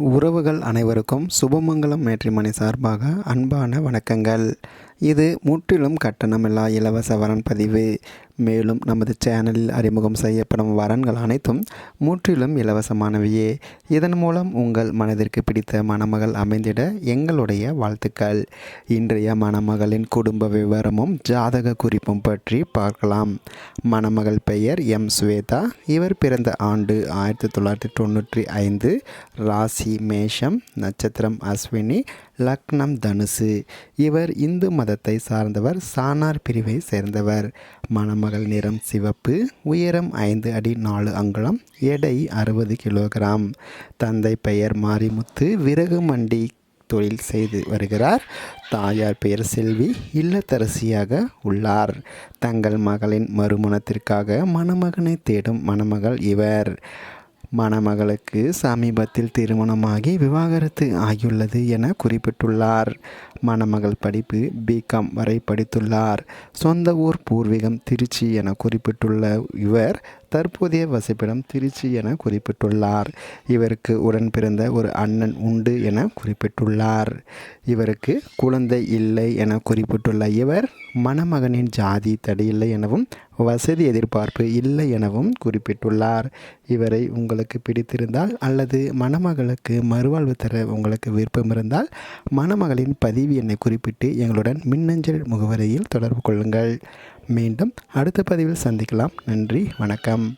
உறவுகள் அனைவருக்கும் சுபமங்கலம் மேட்ரிமணி சார்பாக அன்பான வணக்கங்கள். இது முற்றிலும் கட்டணமில்லா இலவச வரன் பதிவு. மேலும் நமது சேனலில் அறிமுகம் செய்யப்படும் வரன்கள் அனைத்தும் முற்றிலும் இலவசமானவையே. இதன் மூலம் உங்கள் மனதிற்கு பிடித்த மணமகள் அமைந்திட எங்களுடைய வாழ்த்துக்கள். இன்றைய மணமகளின் குடும்ப விவரமும் ஜாதக குறிப்பும் பற்றி பார்க்கலாம். மணமகள் பெயர் எம். ஸ்வேதா. இவர் பிறந்த ஆண்டு ஆயிரத்தி தொள்ளாயிரத்தி தொண்ணூற்றி ஐந்து. ராசி மேஷம் நட்சத்திரம் அஸ்வினி லக்னம் தனுசு. இவர் இந்து மதத்தை சார்ந்தவர் சானார் பிரிவை சேர்ந்தவர். மணமகள் நிறம் சிவப்பு உயரம் ஐந்து அடி நாலு அங்குலம் எடை அறுபது கிலோகிராம். தந்தை பெயர் மாரிமுத்து விறகு மண்டி தொழில் செய்து வருகிறார். தாயார் பெயர் செல்வி இல்லத்தரசியாக உள்ளார். தங்கள் மகளின் மறுமணத்திற்காக மணமகனை தேடும் மணமகள் இவர். மணமகளுக்கு சமீபத்தில் திருமணமாகி விவாகரத்து ஆகியுள்ளது என குறிப்பிட்டுள்ளார். மணமகள் படிப்பு பிகாம் வரை படித்துள்ளார். சொந்த ஊர் பூர்வீகம் திருச்சி என குறிப்பிட்டுள்ள இவர் தற்போதைய வசிப்பிடம் திருச்சி என குறிப்பிட்டுள்ளார். இவருக்கு உடன் பிறந்த ஒரு அண்ணன் உண்டு என குறிப்பிட்டுள்ளார். இவருக்கு குழந்தை இல்லை என குறிப்பிட்டுள்ள இவர் மணமகனின் ஜாதி தடையில்லை எனவும் வசதி எதிர்பார்ப்பு இல்லை எனவும் குறிப்பிட்டுள்ளார். இவரை உங்களுக்கு பிடித்திருந்தால் அல்லது மணமகளுக்கு மறுவாழ்வு தர உங்களுக்கு விருப்பம் இருந்தால் மணமகளின் பதிவு எண்ணை குறிப்பிட்டு எங்களுடன் மின்னஞ்சல் முகவரியில் தொடர்பு கொள்ளுங்கள். மீண்டும் அடுத்த பதிவில் சந்திக்கலாம். நன்றி. வணக்கம்.